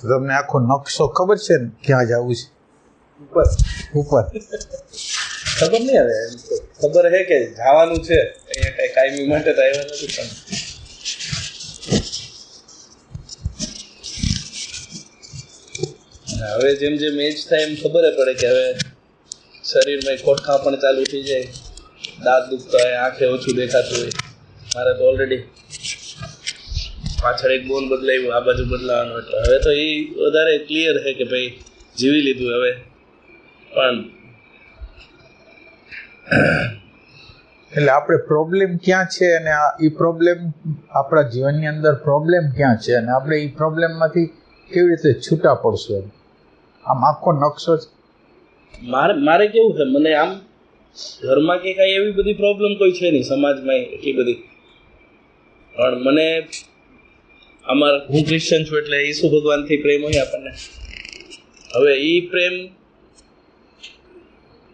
તો તમને આખો નકશો ખબર છે ને ક્યાં જવું છે? ઉપર. ઉપર. ખબર નહીં હવે ખબર છે કે જવાનું છે. અહીંયા કઈ કાયમી માટે તો આવ્યા નથી પણ. હવે જેમ જેમ એજ થાય એમ ખબર પડે કે હવે શરીરમાં ખોટખા પણ ચાલુ થઈ જાય. દાંત દુખતા હોય આંખે ઓછું દેખાતું હોય. મારે તો ઓલરેડી પાછળ એક બોન બદલાયું આ બાજુ બદલાવાનું એટલે હવે તો એ વધારે ક્લિયર છે કે ભાઈ જીવી લીધું હવે. પણ એટલે આપણે પ્રોબ્લેમ ક્યાં છે અને આ એ પ્રોબ્લેમ આપણા જીવનની અંદર પ્રોબ્લેમ ક્યાં છે? અને આપણે એ પ્રોબ્લેમમાંથી કેવી રીતે છૂટા પડશું આમ આખો નકશો જ મારે મારે કેવું છે મને આમ ઘરમાં કે કાંઈ એવી બધી પ્રોબ્લેમ કોઈ છે નહીં સમાજમાં એટલી બધી. પણ મને અમાર, હું ક્રિશ્ચન છું એટલે ઈસુ ભગવાનથી પ્રેમ હોય આપણને. હવે એ પ્રેમ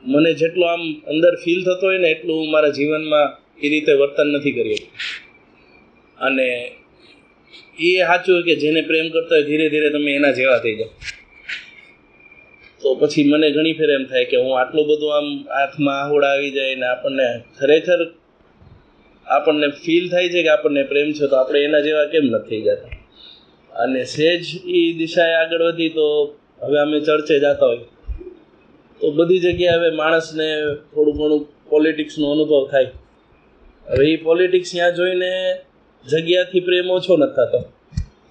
મને જેટલો આમ અંદર ફીલ થતો હોય ને એટલું હું મારા જીવનમાં એ રીતે વર્તન નથી કરી અને એ સાચું કે જેને પ્રેમ કરતા હોય ધીરે ધીરે તમે એના જેવા થઈ જાઓ. તો પછી મને ઘણી ફેર એમ થાય કે હું આટલું બધું આમ આંખમાં આહોડ આવી જાય ને આપણને ખરેખર આપણને ફીલ થાય છે કે આપણને પ્રેમ છે, તો આપણે એના જેવા કેમ નથી જતા? અને સેજ એ દિશાએ આગળ વધી, તો હવે અમે ચર્ચે જતા હોય. તો બધી જગ્યાએ હવે માણસને થોડું ઘણું પોલિટિક્સનો અનુભવ થાય. હવે એ પોલિટિક્સ ત્યાં જોઈને જગ્યાથી પ્રેમ ઓછો નથી થતો.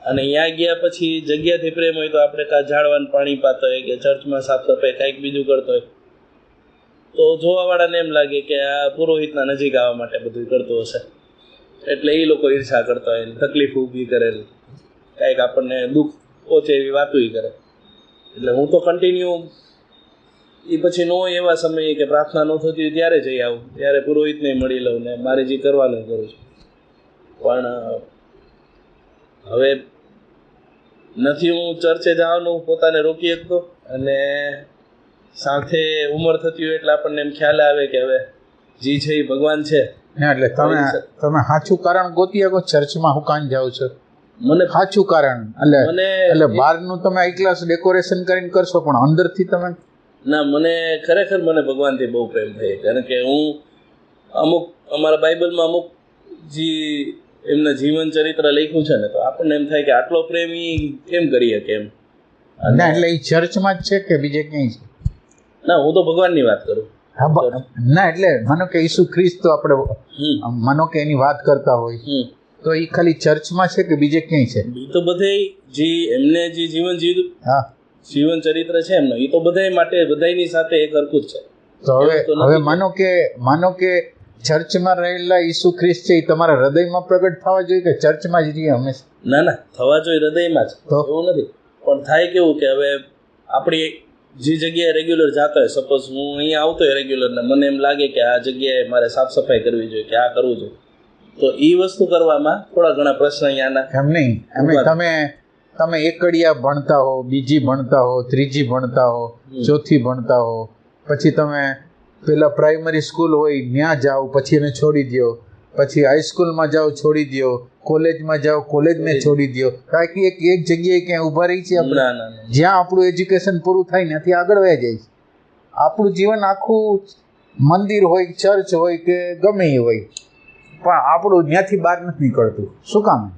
અને ત્યાં ગયા પછી જગ્યાથી પ્રેમ હોય તો આપણે કાં ઝાડવાનું પાણી પાતો હોય કે ચર્ચમાં સાફ સફાઈ કાંઈક બીજું કરતો હોય. તો જોવાવાળાને એમ લાગે કે આ પુરોહિતના નજીક આવવા માટે બધું કરતો હશે. એટલે એ લોકો ઈર્ષા કરતા હોય તકલીફ ઊભી કરે કાંઈક આપણને દુઃખ ઓછે એવી વાતો કરે. એટલે હું તો કન્ટિન્યુ એ પછી ન હોય એવા સમયે કે પ્રાર્થના ન થતી હોય ત્યારે જઈ આવું. ત્યારે પુરોહિતને મળી લઉં ને મારે જે કરવાનું કરું છું. પણ, હવે નથી હું ચર્ચે જવાનું, પોતાને રોકી શકતો અને સાથે ઉંમર થતી હોય એટલે આપણને એમ ખ્યાલ આવે કે હવે જી છે એ ભગવાન છે. એટલે તમે તમે સાચું કારણ ગોતી શકો ચર્ચમાં હું કાન જાઓ છો. મને સાચું કારણ એટલે મને એટલે બહારનું તમે એક ડેકોરેશન કરીને કરશો પણ અંદરથી તમે ના મને ખરેખર મને ભગવાનથી બહુ પ્રેમ થાય. કારણ કે હું અમુક અમારા બાઇબલમાં અમુક જે એમના જીવન ચરિત્ર લખ્યું છે ને તો આપણને એમ થાય કે આટલો પ્રેમ ઈ કેમ કરી શકે એમ? ના એટલે એ ચર્ચમાં જ છે કે બીજે ક્યાંય છે? ના હું તો ભગવાનની વાત કરું. ના એટલે માનો કે ઈસુ ખ્રિસ્ત આપણે માનો કે એની વાત કરતા હોય. તો એ ખાલી ચર્ચમાં છે કે બીજે ક્યાંય છે? એ તો બધે જે એમને જે જીવન જીવ્યું હા. જીવન ચરિત્ર છે એમનો એ તો બધાય માટે બધાયની સાથે એક હરખું જ છે. તો હવે હવે માનો કે માનો કે ચર્ચમાં રહેલા ઈસુ ખ્રિસ્ત છે એ તમારા હૃદયમાં પ્રગટ થવા જોઈએ કે ચર્ચમાં જ રહીએ હંમેશા ના ના થવા જોઈએ હૃદયમાં જ. તો? એવું નથી. પણ થાય કેવું કે હવે આપણી જે જગ્યાએ રેગ્યુલર જતા હોય સપોઝ હું અહીંયા આવતો હોય રેગ્યુલર ને મને એમ લાગે કે આ જગ્યાએ મારે સાફ સફાઈ કરવી જોઈએ કે આ કરવું જોઈએ. તો એ વસ્તુ કરવામાં થોડા ઘણા પ્રશ્ન અહીંયાના એમ નહીં. એમ તમે તમે તમે એકડિયા ભણતા હો બીજી ભણતા હો ત્રીજી ભણતા હો ચોથી ભણતા હો પછી તમે પેલા પ્રાઇમરી સ્કૂલ હોય ત્યાં જાઓ પછી એને છોડી દો પછી હાઈસ્કૂલમાં જાઓ છોડી દો કોલેજમાં જાઓ કોલેજને છોડી દો કારણ કે એક એક જગ્યાએ ક્યાંય ઊભા રહી છે આપણે? જ્યાં આપણું એજ્યુકેશન પૂરું થાય ત્યાંથી આગળ વહી જાય છે. આપણું જીવન આખું મંદિર હોય ચર્ચ હોય કે ગમે એ હોય પણ આપણું ત્યાંથી બહાર નથી નીકળતું. શું કામ?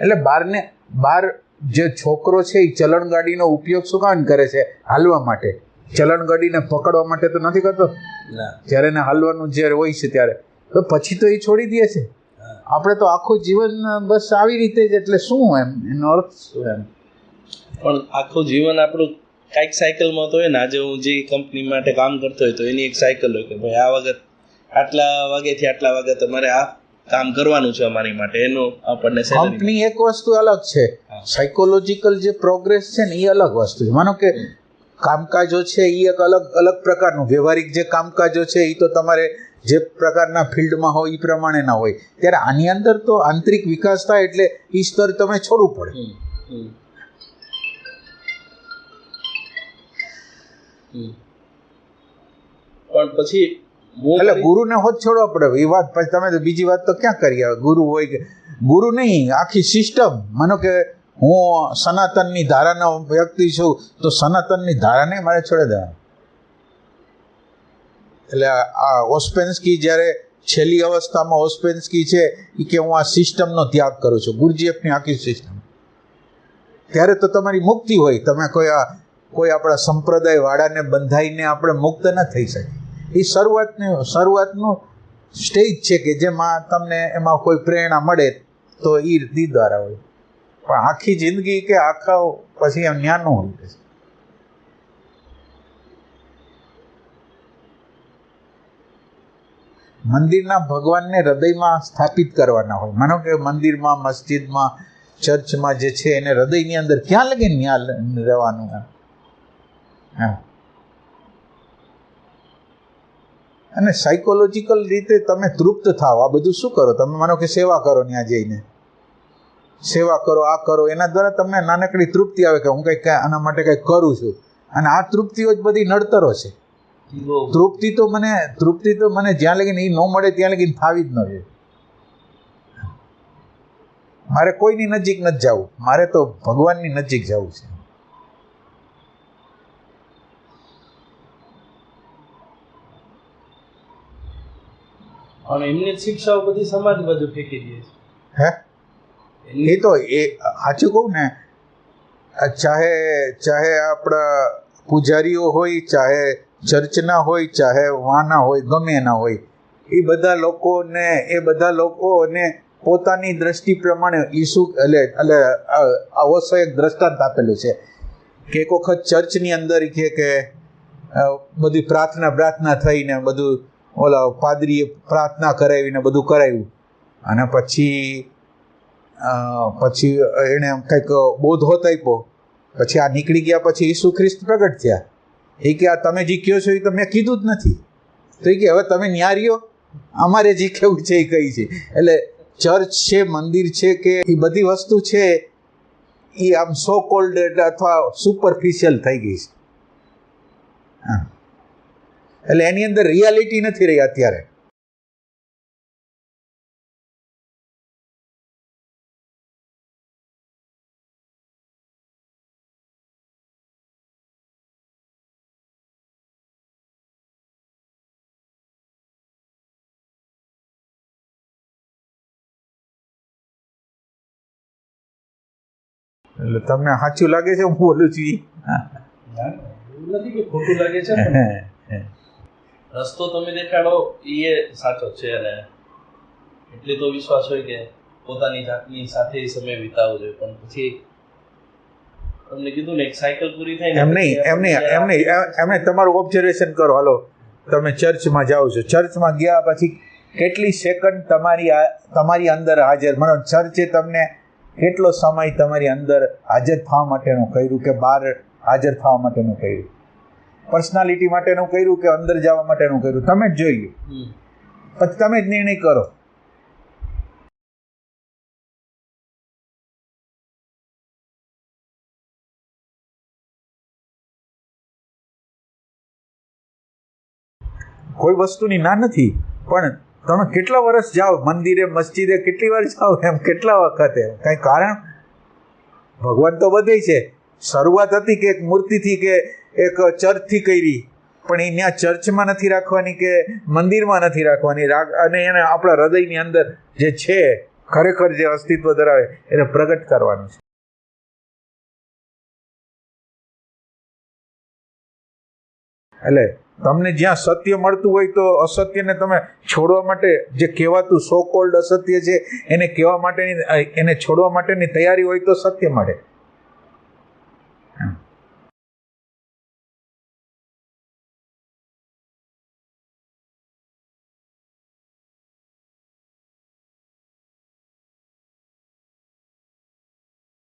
એટલે બહારને બહાર જે છોકરો છે એ ચલણ ગાડીનો ઉપયોગ શું કામ કરે છે? હાલવા માટે. ચલણ ગાડીને પકડવા માટે તો નથી કરતો? જ્યારે એને હાલવાનું જ્યારે હોય છે ત્યારે. તો પછી તો એ છોડી દે છે. આપણે તો આખું જીવન બસ આવી રીતે જ એટલે શું એમ? એનો અર્થ શું એમ? પણ આખું જીવન આપણું કાંઈક સાયકલમાં તો હોય ને આજે હું જે કંપની માટે કામ કરતો હોય તો એની એક સાયકલ હોય કે ભાઈ આ વખત આટલા વાગ્યાથી આટલા વાગે તમારે આ કામ કરવાનું છે અમારી માટે. એનો આપણને કંપની એક વસ્તુ અલગ છે. સાયકોલોજીકલ જે પ્રોગ્રેસ છે ને એ અલગ વસ્તુ છે. માનો કે કામકાજો છે એ એક અલગ અલગ પ્રકારનું. વ્યવહારિક જે કામકાજો છે એ તો તમારે જે પ્રકારના ફિલ્ડમાં હોય એ પ્રમાણેના હોય. ત્યારે આની અંદર તો આંતરિક વિકાસ થાય એટલે એ સ્તર તમે છોડવું પડે. પણ પછી એટલે ગુરુને હોત છોડવા પડે. એ વાત પછી તમે તો બીજી વાત તો ક્યાં કરી આવે? ગુરુ હોય કે ગુરુ નહીં આખી સિસ્ટમ માનો કે હું સનાતનની ધારાનો વ્યક્તિ છું, તો સનાતનની ધારાને મારે છોડી દેવાની એટલે આ- ઓસ્પેન્સકી જ્યારે છેલ્લી અવસ્થામાં ઓસ્પેન્સ્કી છે એ કે હું આ સિસ્ટમનો ત્યાગ કરું છું ગુરજીએફની આખી સિસ્ટમ. ત્યારે તો તમારી મુક્તિ હોય, તમે કોઈ આ કોઈ આપણા સંપ્રદાય વાળાને બંધાઈને આપણે મુક્ત ન થઈ શકીએ. એ શરૂઆતની શરૂઆતનું સ્ટેજ છે કે જેમાં તમને એમાં કોઈ પ્રેરણા મળે, તો એ દ્વારા હોય. પણ આખી જિંદગી કે આખા પછી એમ જ્ઞાનનું હોય છે. મંદિરના ભગવાનને હૃદયમાં સ્થાપિત કરવાના હોય. માનો કે મંદિરમાં, મસ્જિદમાં, ચર્ચમાં જે છે, એને હૃદયની અંદર ક્યાં લગે ત્યાં રહેવાનું એમ. અને સાયકોલોજીકલ રીતે તમે તૃપ્ત થાવ. આ બધું શું કરો? તમે માનો કે સેવા કરો ત્યાં જઈને. સેવા કરો આ કરો એના દ્વારા તમને નાનકડી તૃપ્તિ આવે કે હું કંઈક આના માટે કંઈક કરું છું. અને આ તૃપ્તિઓ જ બધી નડતરો છે. તૃપ્તિ તો મને તૃપ્તિ તો મને જ્યાં લગીને એ ન મળે ત્યાં લગીને ફાવી જ ન જોઈએ મારે કોઈની નજીક નથી જવું. મારે તો ભગવાનની નજીક જવું છે. અને એમની શિક્ષાઓ બધી સમાજ બાજુ ફેંકી દે છે. હે? એ તો એ સાચું કહું ને, ચાહે ચાહે આપણા પૂજારીઓ હોય, ચાહે ચર્ચના હોય, ચાહે વાના હોય, ગમે એના હોય, એ બધા લોકોને, એ બધા લોકોને પોતાની દ્રષ્ટિ પ્રમાણે ઈસુ એટલે એટલે અવશ્ય એક દ્રષ્ટાંત આપેલું છે. કે એક વખત ચર્ચની અંદર કે કે બધી પ્રાર્થના પ્રાર્થના થઈને બધું ઓલા પાદરીએ પ્રાર્થના કરાવીને બધું કરાવ્યું અને પછી પછી એણે કંઈક બોધ હોત આપ્યો. પછી આ નીકળી ગયા પછી ઈસુ ખ્રિસ્ત પ્રગટ થયા. એ કે, આ તમે જે કહો છો એ તો મેં કીધું જ નથી. તો એ કે, હવે તમે ન્યારીઓ અમારે જે કેવું છે એ કઈ છે? એટલે ચર્ચ છે, મંદિર છે કે એ બધી વસ્તુ છે, એ આમ સો કોલ્ડ અથવા સુપરફિશિયલ થઈ ગઈ છે. એટલે એની અંદર રિયાલિટી નથી રહી અત્યારે. એટલે તમને સાચું લાગે છે હું બોલું છું ખોટું લાગે છે રસ્તો તમે દેખાડો એ સાચો છે અને એટલે તો વિશ્વાસ હોય કે પોતાની જાતની સાથે સમય વિતાવવો જોઈએ. પણ પછી તમને કીધું ને એક સાયકલ પૂરી થાય એમ નહીં એમ નહીં એમ નહીં. એમ- એમ નહીં તમારું ઓબ્ઝર્વેશન કરો. હાલો તમે ચર્ચમાં જાઓ છો. ચર્ચમાં ગયા પછી કેટલી સેકન્ડ તમારી તમારી અંદર હાજર? મને ચર્ચે તમને કેટલો સમય તમારી અંદર હાજર થવા માટેનું કર્યું કે બહાર હાજર થવા માટેનું કર્યું? પર્સનાલિટી માટેનું કર્યું કે અંદર જવા માટેનું કર્યું? તમે જ જોઈએ પછી તમે જ નિર્ણય કરો. કોઈ વસ્તુની ના નથી પણ તમે કેટલા વર્ષ જાઓ મંદિરે, મસ્જિદે, કેટલી વાર જાઓ એમ? કેટલા વખતે કઈ કારણ? ભગવાન તો બધે છે. શરૂઆત હતી કે એક મૂર્તિથી કે એક ચર્ચથી કરી. પણ એ ત્યાં ચર્ચમાં નથી રાખવાની કે મંદિરમાં નથી રાખવાની. રાખ અને એને આપણા હૃદયની અંદર જે છે, ખરેખર જે અસ્તિત્વ ધરાવે, એને પ્રગટ કરવાનું છે. એટલે તમને જ્યાં સત્ય મળતું હોય તો અસત્યને તમે છોડવા માટે જે કહેવાતું સો કોલ્ડ અસત્ય છે, એને કહેવા માટેની એને છોડવા માટેની તૈયારી હોય તો સત્ય મળે.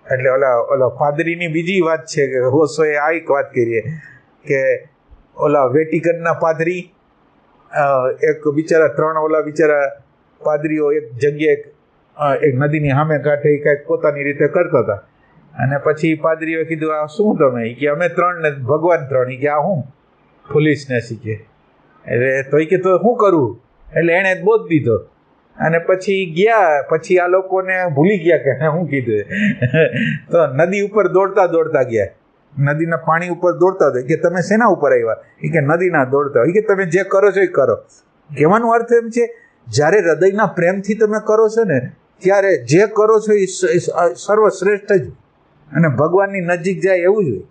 એટલે ઓલા ઓલા પાદરીની બીજી વાત છે, કે હોસોએ આ એક વાત કરીએ કે ઓલા વેટિકનના પાદરી એક બિચારા ત્રણ ઓલા બિચારા પાદરીઓ એક જગ્યાએ એક નદીની સામે કાંઠે એ કાંઈક પોતાની રીતે કરતા હતા. અને પછી પાદરીઓએ કીધું, આ શું તમે? કે, અમે ત્રણ ને, ભગવાન ત્રણ. કે, આ હું? પોલીસને શીખે. એટલે તો કે, તો શું કરવું એટલે એણે બોધ દીધો. અને પછી ગયા, પછી આ લોકોને ભૂલી ગયા કે શું કીધું તો નદી ઉપર દોડતા દોડતા ગયા. નદીના પાણી ઉપર દોડતા હતા કે તમે શેના ઉપર આવ્યા? એ કે નદીના દોડતા એ કે તમે જે કરો છો એ કરો. કહેવાનો અર્થ એમ છે, જ્યારે હૃદયના પ્રેમથી તમે કરો છો ને, ત્યારે જે કરો છો એ સર્વશ્રેષ્ઠ જ. અને ભગવાનની નજીક જાય એવું જ હોય.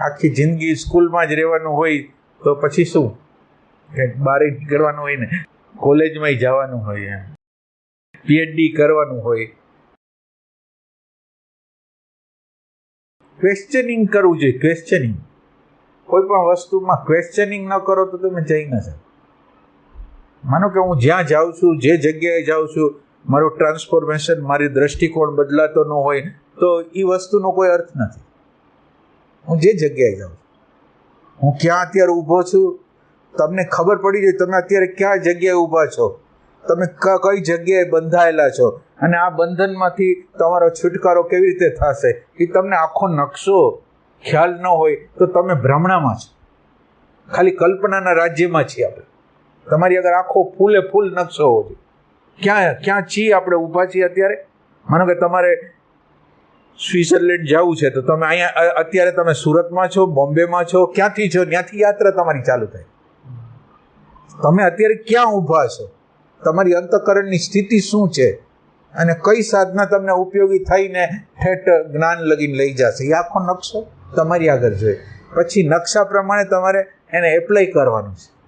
આખી જિંદગી સ્કૂલમાં જ રહેવાનું હોય તો પછી શું? કે બહાર નીકળવાનું હોય ને? કોલેજમાં જવાનું હોય એમ. પીએચડી કરવાનું હોય. ક્વેશ્ચનિંગ કરવું જોઈએ ક્વેશ્ચનિંગ કોઈ પણ વસ્તુમાં ક્વેશ્ચનિંગ ન કરો તો તમે જઈ ન શકો. માનો કે હું જ્યાં જાઉં છું, જે જગ્યાએ જાઉં છું, મારું ટ્રાન્સફોર્મેશન મારી દ્રષ્ટિકોણ બદલાતો ન હોય, તો એ વસ્તુનો કોઈ અર્થ નથી. હું જે જગ્યાએ જાઉં છું. હું ક્યાં અત્યારે ઊભો છું? તમને ખબર પડી જાય તમે અત્યારે ક્યાં જગ્યાએ ઊભા છો? તમે કઈ જગ્યાએ બંધાયેલા છો? અને આ બંધનમાંથી તમારો છુટકારો કેવી રીતે થશે? એ તમને આખો નકશો ખ્યાલ ન હોય તો તમે ભ્રમણામાં છો. ખાલી કલ્પનાના રાજ્યમાં છીએ આપણે. તમારી આગળ આખો ફૂલે ફૂલ નકશો હોવો જોઈએ. ક્યાં ક્યાં છીએ આપણે ઊભા છીએ અત્યારે? માનો કે તમારે સ્વિટ્ઝરલેન્ડ જવું છે, તો તમે અહીંયા અત્યારે તમે સુરતમાં છો, બોમ્બેમાં છો, ક્યાંથી છો, ત્યાંથી યાત્રા તમારી ચાલુ થાય. તમે અત્યારે ક્યાં ઊભા છો? તમારી અંતકરણની સ્થિતિ શું છે? અને કઈ સાધના તમને ઉપયોગી થઈને ઠેઠ જ્ઞાન લગીને લઈ જશે? એ આખો નકશો તમારી આગળ જોઈએ. પછી નકશા પ્રમાણે તમારે એને એપ્લાય કરવાનું છે.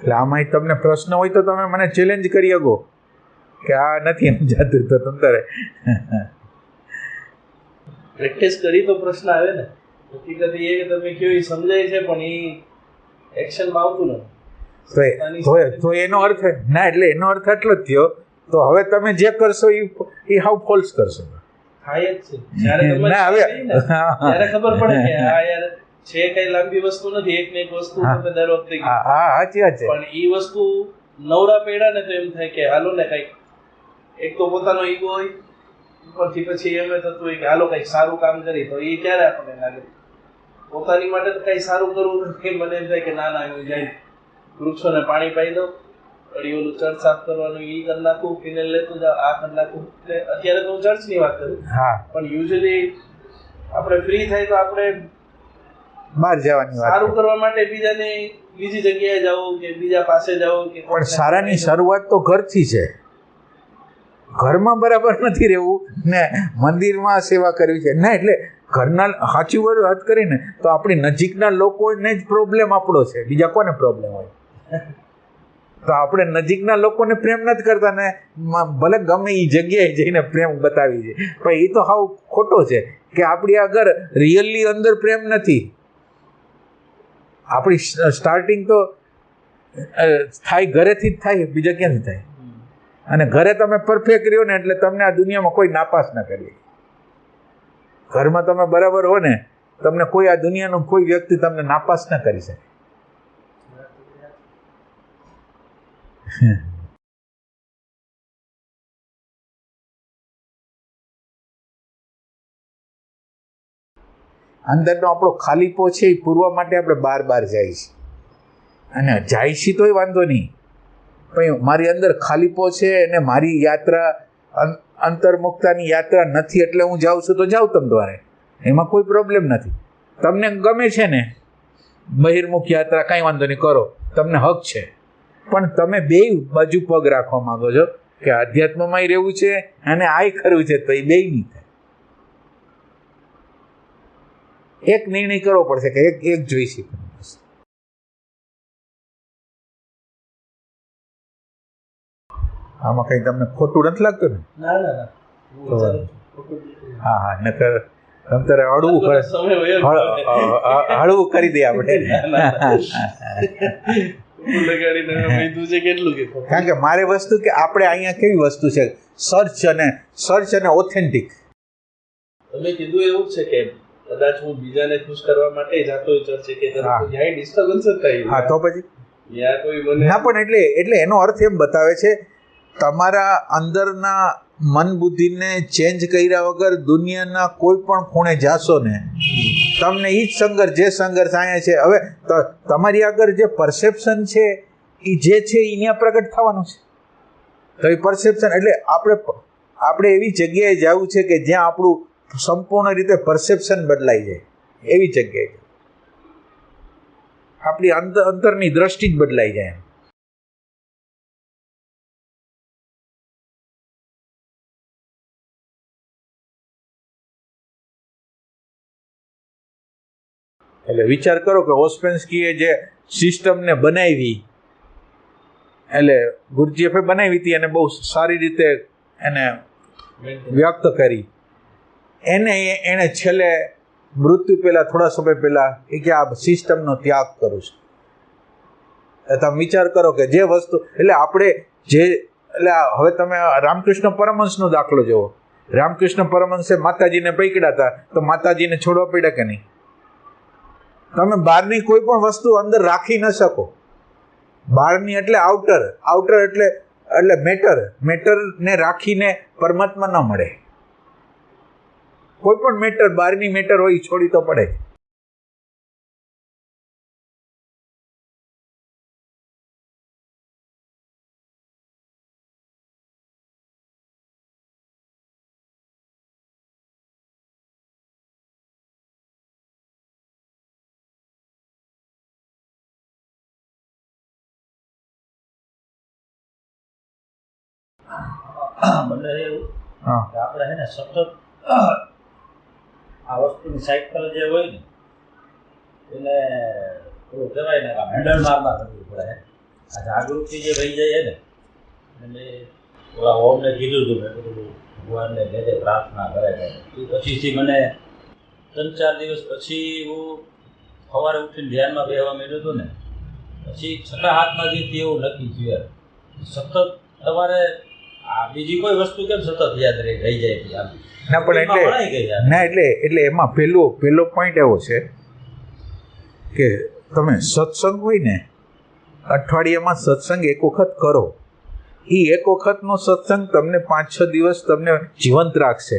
એટલે આમાંય તમને પ્રશ્ન હોય તો તમે મને ચેલેન્જ કરી શકો. કે આ નથી સમજાતું તો તમારે પ્રેક્ટિસ કરી તો પ્રશ્ન આવે ને. હકીકત એ કે તમે કયો એ સમજાય છે પણ એ એક્શનમાં આવતું નથી. તો એનો અર્થ ના એટલે એનો અર્થ એટલો જ થયો. તો હવે તમે જે કરશો એ એ હાવ ફોલ્સ કરશો. ના, હવે- ખબર પડે કે આ યાર છે કઈ લાંબી વસ્તુ નથી એક ને એક વસ્તુ તમે દર વખતે હા સાચી વાત છે. પણ એ વસ્તુ નવરા પેડા ને તો એમ થાય કે હાલો ને કંઈક એક તો પોતાનો ઈગો હોય ઉપરથી પછી એમ થતું હોય કે હાલો કંઈક સારું કામ કરી તો એ ક્યારે આપણને લાગે? પોતાની માટે તો કઈ સારું કરવું નથી. મને એમ થાય કે ના ના હું જાય વૃક્ષોને પાણી પાઈ દઉં વળી ઓલું ચર્ચ સાફ કરવાનું એ કરી નાખું ફિનેલ લેતું જાઉં આ કરી નાખું. એટલે અત્યારે તો હું ચર્ચની વાત કરું. હા. પણ યુઝ્યુઅલી આપણે ફ્રી થાય તો આપણે બહાર જવાની વાત સારું કરવા માટે બીજાને બીજી જગ્યાએ જાઓ કે બીજા પાસે જાઓ કે પણ સારાની શરૂઆત તો ઘરથી છે. ઘરમાં બરાબર નથી રહેવું. ને મંદિરમાં સેવા કરવી છે. ના એટલે ઘરના સાચી વાત વાત કરીને તો આપણી નજીકના લોકોને જ પ્રોબ્લેમ આપણો છે. બીજા કોને પ્રોબ્લેમ હોય? તો આપણે નજીકના લોકોને પ્રેમ નથી કરતા ને ભલે ગમે એ જગ્યાએ જઈને પ્રેમ બતાવી છે પણ એ તો હાવ ખોટો છે કે આપણી આગળ રિયલી અંદર પ્રેમ નથી. આપણી સ્ટાર્ટિંગ તો થાય ઘરેથી જ થાય બીજા ક્યાંથી થાય? અને ઘરે તમે પરફેક્ટ રહ્યો ને એટલે તમને આ દુનિયામાં કોઈ નાપાસ ના કરીએ ઘરમાં તમે બરાબર હો ને તમને કોઈ આ દુનિયાનો કોઈ વ્યક્તિ તમને નાપાસ ના કરી શકે. અંદરનો આપણો ખાલીપો છે એ પૂરવા માટે આપણે બાર બાર જાય છે. અને જાય છે તોય વાંધો નહીં. પણ મારી અંદર ખાલીપો છે અને મારી યાત્રા અંતર્મુક્તાની યાત્રા નથી એટલે હું જાઉં છું તો જાઉં તમ દ્વારે. એમાં કોઈ પ્રોબ્લેમ નથી. તમને ગમે છે ને, બહિર્મુખ યાત્રા કાંઈ વાંધો નહીં કરો. તમને હક છે. પણ તમે બે બાજુ પગ રાખવા માંગો છો કે અધ્યાત્મમાંય રહેવું છે અને આય કરવું છે તો એ બે નહીં થાય એક નિર્ણય કરવો પડશે કે એક એક જોઈશે. આમાં કંઈ તમને ખોટું નથી લાગતું ને? હું. હા નકર અંતરે હળવું હળવું કરી દઈએ આપણે. કારણ કે મારે વસ્તુ કે આપણે અહીંયા કેવી વસ્તુ છે? સર્ચ અને સર્ચ અને ઓથેન્ટિક તમે કીધું એવું છે કે કદાચ હું બીજાને ખુશ કરવા માટે જાતો ચર્ચે કે. જ્યાં ડિસ્ટર્બન્સ જ થાય હા તો પછી? કોઈ મને ના પણ એટલે એટલે એનો અર્થ એમ બતાવે છે તમારા અંદરના મન બુદ્ધિને ચેન્જ કર્યા વગર દુનિયાના કોઈ પણ ખૂણે જાશો ને તમને એ જ સંઘર્ષ જે સંઘર્ષ અહીંયા છે. હવે તમારી આગળ જે પરસેપ્શન છે એ જે છે એ ત્યાં પ્રગટ થવાનું છે. તો એ પરસેપ્શન એટલે આપણે આપણે એવી જગ્યાએ જવું છે કે જ્યાં આપણું સંપૂર્ણ રીતે પરસેપ્શન બદલાઈ જાય. એવી જગ્યાએ. આપણી અંતર અંતરની દ્રષ્ટિ જ બદલાઈ જાય એમ. એટલે વિચાર કરો કે ઓસ્પેન્સ્કીએ જે સિસ્ટમને બનાવી, એટલે ગુરજીએફે બનાવી હતી અને બહુ સારી રીતે એને વ્યક્ત કરી. એને એણે છેલ્લે મૃત્યુ પહેલાં, થોડા સમય પહેલાં એ કે આ સિસ્ટમનો ત્યાગ કરું છું. એ તમે વિચાર કરો કે જે વસ્તુ એટલે આપણે જે એટલે હવે તમે રામકૃષ્ણ પરમહંસનો દાખલો જુઓ. રામકૃષ્ણ પરમહંસે માતાજીને પકડ્યા હતા, તો માતાજીને છોડવા પડ્યા કે નહીં? તમે બહારની કોઈ પણ વસ્તુ અંદર રાખી ન શકો. બહારની એટલે આઉટર આઉટર એટલે એટલે મેટર મેટરને રાખીને પરમાત્મા ન મળે. કોઈ પણ મેટર બહારની મેટર હોય છોડી તો પડે. મને એવું હા. આપણે છે ને સતત આ વસ્તુની સાયકલ જે હોય ને, એને થોડું કહેવાય ને હેન્ડલ મારવા કરવું પડે આ જાગૃતિ જે રહી જાય ને એટલે ઓલા ઓમને કીધું હતું મેં કીધું ભગવાનને તે પ્રાર્થના કરે છે એ પછીથી મને ત્રણ ચાર દિવસ પછી હું સવારે ઉઠીને ધ્યાનમાં બેહવા માંડ્યો હતો ને, પછી છઠ્ઠા હાથમાંથી એવું નક્કી થયું. સતત તમારે બીજી કોઈ વસ્તુ કેમ સતત યાદ રહી જાય છે ના પણ એટલે. ના એટલે એટલે એમાં પેલો પેલો પોઈન્ટ એવો છે કે તમે સત્સંગ હોય ને અઠવાડિયામાં સત્સંગ એક વખત કરો. એ એક વખતનો સત્સંગ તમને પાંચ છ દિવસ તમને જીવંત રાખશે.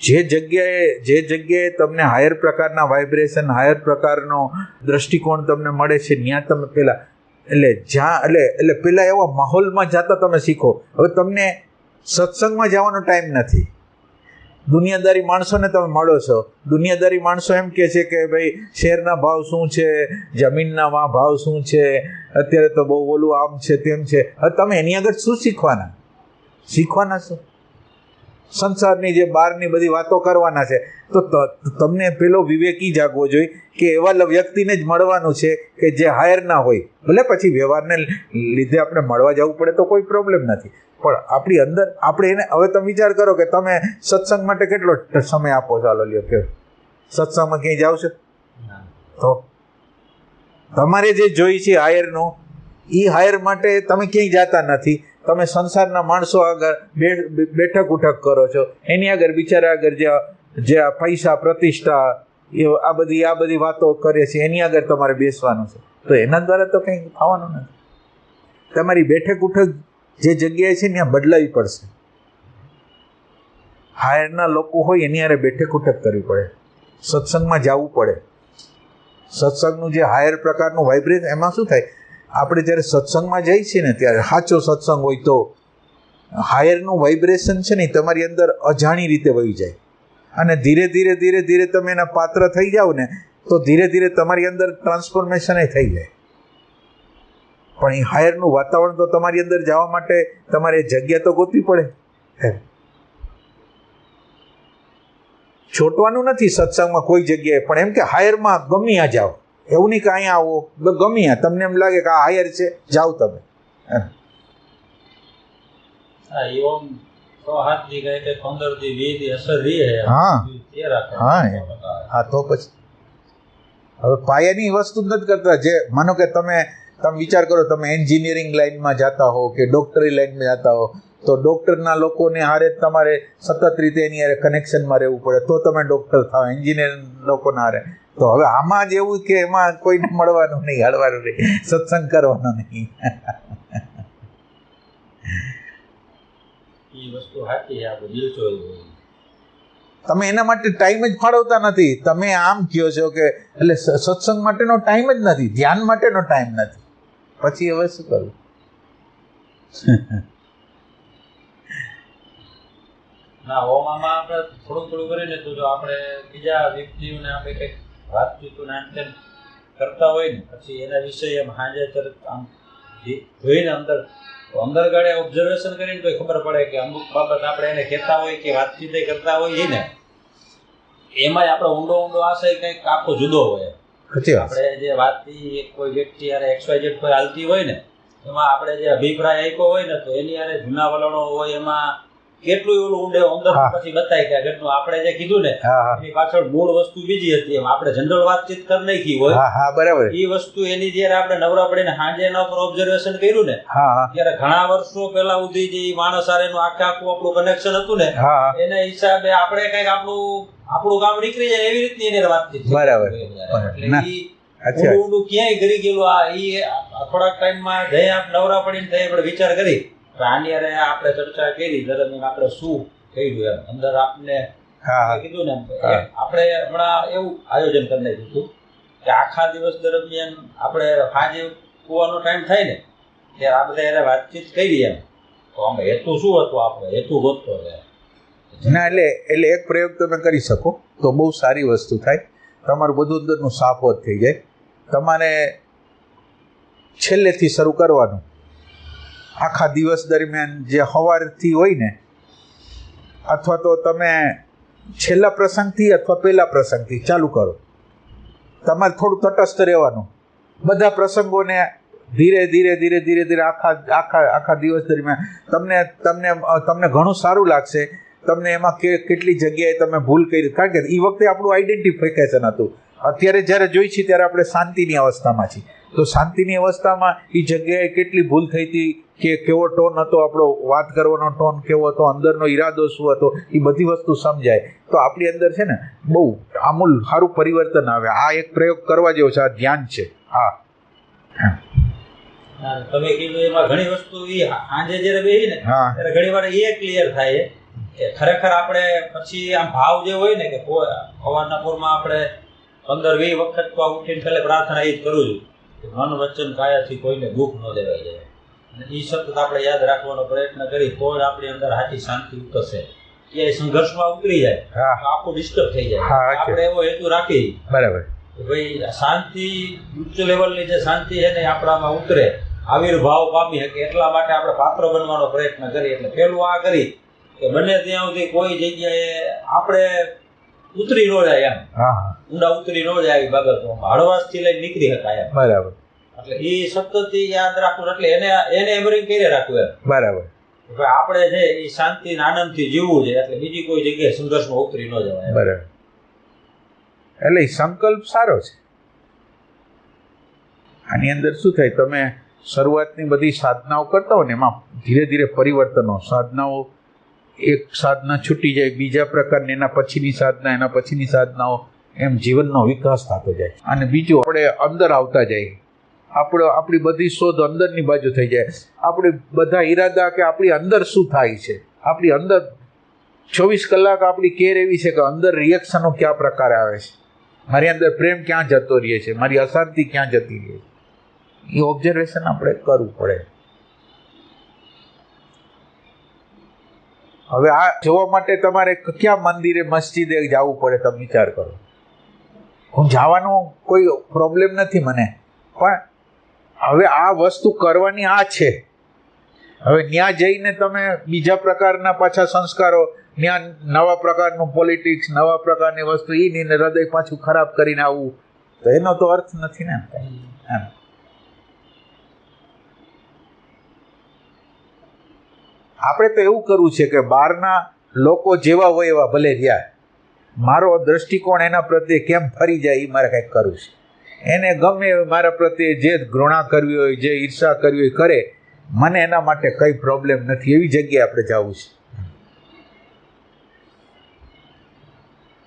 જે જગ્યાએ જે જગ્યાએ તમને હાયર પ્રકારના વાઇબ્રેશન હાયર પ્રકારનો દ્રષ્ટિકોણ તમને મળે છે ત્યાં તમે પહેલાં એટલે જ્યાં એટલે એટલે પહેલાં એવા માહોલમાં જતા તમે શીખો. હવે તમને સત્સંગમાં જવાનો ટાઈમ નથી. દુનિયાદારી માણસોને તમે મળો છો. દુનિયાદારી માણસો એમ કહે છે કે ભાઈ, શેરના ભાવ શું છે? જમીનના ભાવ શું છે? અત્યારે તો બહુ ઓલું આમ છે, તેમ છે. હવે તમે એની આગળ શું શીખવાના? શીખવાના શું? સંસારની જે બહારની બધી વાતો કરવાના છે તો તમને પેલો વિવેકી જાગવો જોઈએ કે એવા વ્યક્તિને જ મળવાનું છે કે જે હાયર ના હોય. ભલે પછી વ્યવહારને લીધે આપણે મળવા જવું પડે તો કોઈ પ્રોબ્લેમ નથી. પણ આપણી અંદર આપણે એને હવે તમે વિચાર કરો કે તમે સત્સંગ માટે કેટલો સમય આપો ચાલો લ્યો કે સત્સંગમાં ક્યાંય જાવ છો? તો? તમારે જે જોઈ છે હાયરનું એ હાયર માટે તમે ક્યાંય જતા નથી. તમે સંસારના માણસો આગળ બેઠક ઉઠક કરો છો. એની આગળ બિચારા આગળ જે જે પૈસા, પ્રતિષ્ઠા, એ આ બધી આ બધી વાતો કરે છે, એની આગળ તમારે બેસવાનું છે. તો એના દ્વારા તો કંઈ થવાનું નથી. તમારી બેઠક ઉઠક જે જગ્યાએ છે ત્યાં બદલાવી પડશે. હાયરના લોકો હોય એની હારે બેઠક ઉઠક કરવી પડે. સત્સંગમાં જવું પડે. સત્સંગનું જે હાયર પ્રકારનું વાઇબ્રેશન એમાં શું થાય? આપણે જ્યારે સત્સંગમાં જઈએ છીએ ને, ત્યારે સાચો સત્સંગ હોય તો હાયરનું વાઇબ્રેશન છે ને તમારી અંદર અજાણી રીતે વહી જાય. અને ધીરે ધીરે ધીરે ધીરે તમે એના પાત્ર થઈ જાઓ ને, તો ધીરે ધીરે તમારી અંદર ટ્રાન્સફોર્મેશન થઈ જાય. પણ એ હાયરનું વાતાવરણ તો તમારી અંદર જવા માટે તમારે જગ્યા તો ગોતવી પડે. છોટવાનું નથી સત્સંગમાં કોઈ જગ્યાએ, પણ એમ કે હાયરમાં ગમ્યા જાઓ. એવું નહીં કે અહીંયા આવો. ગમ્યા. તમને એમ લાગે કે આ હાયર છે. જાઓ તમે. હા. તે પછી. હવે પાયાની વસ્તુ નથી કરતા. જે માનો કે તમે તમે વિચાર કરો તમે એન્જિનિયરિંગ લાઇનમાં જતા હો કે ડોક્ટરી લાઈનમાં જતા હો તો ડૉક્ટરના લોકોને હારે તમારે સતત રીતે એની હારે કનેક્શનમાં રહેવું પડે. તો તમે ડૉક્ટર થાવ એન્જિનિયર લોકોના હારે. તો હવે આમાં જ એવું કે એમાં કોઈને મળવાનું નહીં હળવાનું નહીં સત્સંગ કરવાનો નહીં. તમે એના માટે ટાઈમ જ ફાળવતા નથી. તમે આમ કહો છો કે એટલે સત્સંગ માટેનો ટાઈમ જ નથી ધ્યાન માટેનો ટાઈમ નથી. પછી હવે શું કરવું? ના ઓમામાં આપણે થોડું થોડું કરીને તો જો આપણે બીજા વ્યક્તિઓને આપણે કંઈક વાતચીતું ને કરતા હોય ને પછી એના વિશે એમ તરત આમ જોઈને અંદર અંદર ગાડે ઓબ્ઝર્વેશન કરીને તો ખબર પડે કે અમુક બાબત આપણે એને કહેતા હોય કે વાતચીત કરતા હોય ને એમાંય આપણો ઊંડો ઊંડો આશય કંઈક આખો જુદો હોય. આપણે જે વાતથી કોઈ વ્યક્તિ યારે એક્સવાઇઝેડ કોઈ હાલતી હોય ને એમાં આપણે જે અભિપ્રાય આપ્યો હોય ને તો એની યારે જૂના વલણો હોય એમાં કેટલું એવું ઊંડે અંદર પછી બતાય કે ઘટનું આપણે જે કીધું ને એની પાછળ મૂળ વસ્તુ બીજી હતી. એમ આપણે જનરલ વાતચીત કરી નાખી હોય. હા હા બરાબર. એ વસ્તુ એની જ્યારે આપણે નવરા પડીને હાંજે એના ઉપર ઓબ્ઝર્વેશન કર્યું ને ત્યારે ઘણા વર્ષો પહેલા સુધી જે માણસ હારેનું આખે આખું આપણું કનેક્શન હતું ને એના હિસાબે આપણે કંઈક આપણું આપણું કામ નીકળી જાય એવી રીતની એને વાતચીત બરાબર. એટલે અચ્છા ક્યાંય કરી ગયેલું આ એ થોડાક ટાઈમમાં જઈ આપ નવરા પડીને થઈ આપણે વિચાર કરી. આની અરે આપણે ચર્ચા કરી દરમિયાન આપણે શું થયું એમ. અંદર આપને કીધું ને આપણે હમણાં એવું આયોજન કરી નાખ્યું હતું કે આખા દિવસ દરમિયાન આપણે સાંજે કૂવાનો ટાઈમ થાય ને ત્યારે આ બધા એને વાતચીત કરી એમ. તો આમ હેતુ શું હતો આપણો હેતુ ગોતતો રહે ના એટલે એટલે એક પ્રયોગ તમે કરી શકો. તો બહુ સારી વસ્તુ થાય. તમારું બધું અંદરનું સાફોત થઈ જાય. તમારે છેલ્લેથી શરૂ કરવાનું. આખા દિવસ દરમિયાન જે સવારથી હોય ને, અથવા તો તમે છેલ્લા પ્રસંગથી અથવા પહેલા પ્રસંગથી ચાલુ કરો. તમારે થોડું તટસ્થ રહેવાનું. બધા પ્રસંગોને ધીરે ધીરે ધીરે ધીરે ધીરે આખા આખા આખા દિવસ દરમિયાન તમને તમને તમને ઘણું સારું લાગશે. તમને એમાં કેટલી જગ્યાએ તમે ભૂલ કરી. કારણ કે એ વખતે આપણું આઈડેન્ટિફિકેશન હતું. અત્યારે જ્યારે જોઈ છીએ ત્યારે આપણે શાંતિની અવસ્થામાં છીએ. તો શાંતિની અવસ્થામાં એ જગ્યાએ કેટલી ભૂલ થઈ હતી કે કેવો ટોન હતો આપણો વાત કરવાનો ટોન કેવો હતો અંદરનો ઈરાદો શું હતો એ બધી વસ્તુ સમજાય. તો આપણી અંદર છે ને બહુ આમૂલ સારું પરિવર્તન આવે. આ એક પ્રયોગ કરવા જેવો છે આ ધ્યાન છે. હા. તમે કીધું એમાં ઘણી વસ્તુ એ સાંજે જ્યારે બેહી ને ત્યારે ઘણી વાર એ ક્લિયર થાય. કે ખરેખર આપણે પછી આમ ભાવ જે હોય ને કે કોઈ સવારના પૂરમાં આપણે પંદર વીસ વખત તો ઉઠીને પહેલે પ્રાર્થના એ જ કરું છું કે મન વચન કાયાથી કોઈને દુઃખ ન દેવાય જાય. અને એ સતત આપણે યાદ રાખવાનો પ્રયત્ન કરી તો જ આપણી અંદર સાચી શાંતિ ઉતરશે. એ સંઘર્ષમાં ઉતરી જાય. આખું ડિસ્ટર્બ થઈ જાય. આપણે એવો હેતુ રાખી બરાબર. ભાઈ શાંતિ ઉચ્ચ લેવલની જે શાંતિ છે ને આપણામાં ઉતરે. આવિર્ભાવ પામી શકે એટલા માટે આપણે પાત્ર બનવાનો પ્રયત્ન કરીએ. એટલે પેલું આ કરી કે બને ત્યાં સુધી કોઈ જગ્યાએ આપણે ઉતરી ન જાય એમ. ઊંડા ઉતરી ન જાય આવી બાબતોમાં હળવાશથી લઈને નીકળી શકાય એમ. બરાબર. એટલે એ સતત યાદ રાખવું એટલે એને એને એમરિંગ કરી રાખવું એમ. બરાબર. આપણે છે એ શાંતિ આનંદથી જીવવું છે એટલે બીજી કોઈ જગ્યાએ સંઘર્ષમાં ઉતરી ન જવાય બરાબર. એટલે એ સંકલ્પ સારો છે. આની અંદર શું થાય? તમે શરૂઆતની બધી સાધનાઓ કરતા હો ને એમાં ધીરે ધીરે પરિવર્તનો સાધનાઓ એક સાધના છૂટી જાય, બીજા પ્રકારની, એના પછીની સાધના, એના પછીની સાધનાઓ, એમ જીવનનો વિકાસ થતો જાય. અને બીજું, આપણે અંદર આવતા જાય આપણો, આપણી બધી શોધ અંદરની બાજુ થઈ જાય. આપણે બધા ઈરાદા કે આપણી અંદર શું થાય છે? આપણી અંદર ચોવીસ કલાક આપણી કેર એવી છે કે અંદર રિએક્શનો કયા પ્રકારે આવે છે? મારી અંદર પ્રેમ ક્યાં જતો રહે છે? મારી અશાંતિ ક્યાં જતી રહે છે? એ ઓબ્ઝર્વેશન આપણે કરવું પડે. હવે આ જોવા માટે તમારે ક્યાં મંદિરે મસ્જિદે જવું પડે તમે વિચાર કરો. હું જવાનો કોઈ પ્રોબ્લેમ નથી મને. પણ હવે આ વસ્તુ કરવાની આ છે. હવે ત્યાં જઈને તમે બીજા પ્રકારના પાછા સંસ્કારો, ત્યાં નવા પ્રકારનું પોલિટિક્સ નવા પ્રકારની વસ્તુ એ હૃદય પાછું ખરાબ કરીને આવવું તો એનો તો અર્થ નથી ને એમ. આપણે તો એવું કરવું છે કે બહારના લોકો જેવા હોય એવા ભલે રહ્યા. મારો દ્રષ્ટિકોણ એના પ્રત્યે કેમ ફરી જાય એ મારે કંઈક કરવું છે. એને ગમે મારા પ્રત્યે જે ઘૃણા કરવી હોય, જે ઈર્ષા કરવી હોય, કરે, મને એના માટે કંઈ પ્રોબ્લેમ નથી. એવી જગ્યાએ આપણે જવું છે.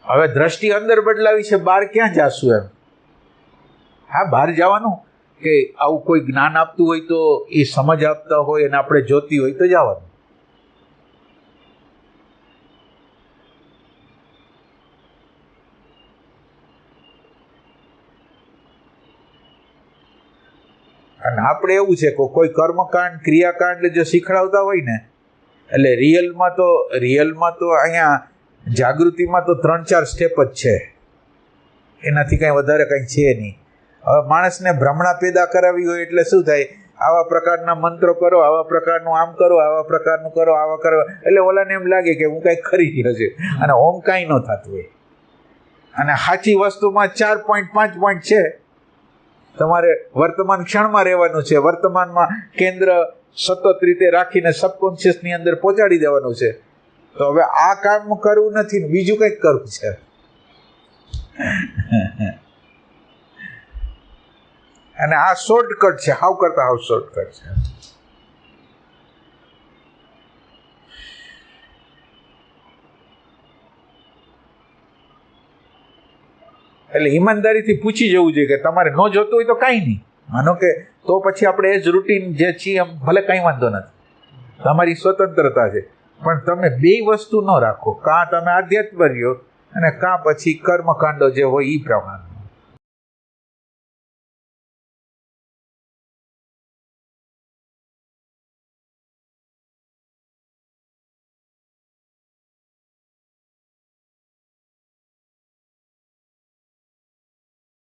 હવે દ્રષ્ટિ અંદર બદલાવી છે, બહાર ક્યાં જાશું એમ? હા, બહાર જવાનું. કે આવું કોઈ જ્ઞાન આપતું હોય તો એ સમજ આપતા હોય અને આપણે જોતી હોય તો જવાનું. અને આપણે એવું છે કે કોઈ કર્મકાંડ, ક્રિયાકાંડ જો શીખડાવતા હોય ને, એટલે રિયલમાં તો રિયલમાં તો અહીંયા જાગૃતિમાં તો ત્રણ ચાર સ્ટેપ જ છે. એનાથી કંઈ વધારે કંઈ છે નહીં. હવે માણસને ભ્રમણા પેદા કરાવી હોય એટલે શું થાય? આવા પ્રકારના મંત્રો કરો, આવા પ્રકારનું આમ કરો, આવા પ્રકારનું કરો, આવા કરો. એટલે ઓલાને એમ લાગે કે હું કાંઈક ખરી રહ્યો છું. અને ઓમ કાંઈ ન થતું હોય. અને સાચી વસ્તુમાં ચાર પોઈન્ટ પાંચ પોઈન્ટ છે. તમારે વર્તમાન ક્ષણમાં રહેવાનું છે. વર્તમાનમાં કેન્દ્ર સતત રીતે રાખીને સબકોન્શિયસની અંદર પહોંચાડી દેવાનું છે. તો હવે આ કામ કરવું નથી ને બીજું કંઈક કરવું છે. અને આ શોર્ટકટ છે. હાવ કરતા હાવ શોર્ટકટ છે? એટલે ઈમાનદારીથી પૂછી જવું જોઈએ કે તમારે ન જોતું હોય તો કાંઈ નહીં. માનો કે તો પછી આપણે એ જ રૂટીન જે છીએ એમ ભલે કાંઈ વાંધો નથી. તમારી સ્વતંત્રતા છે. પણ તમે બે વસ્તુ ન રાખો. કાં તમે આધ્યાત્મ રહ્યો અને કાં પછી કર્મકાંડો જે હોય એ પ્રમાણે.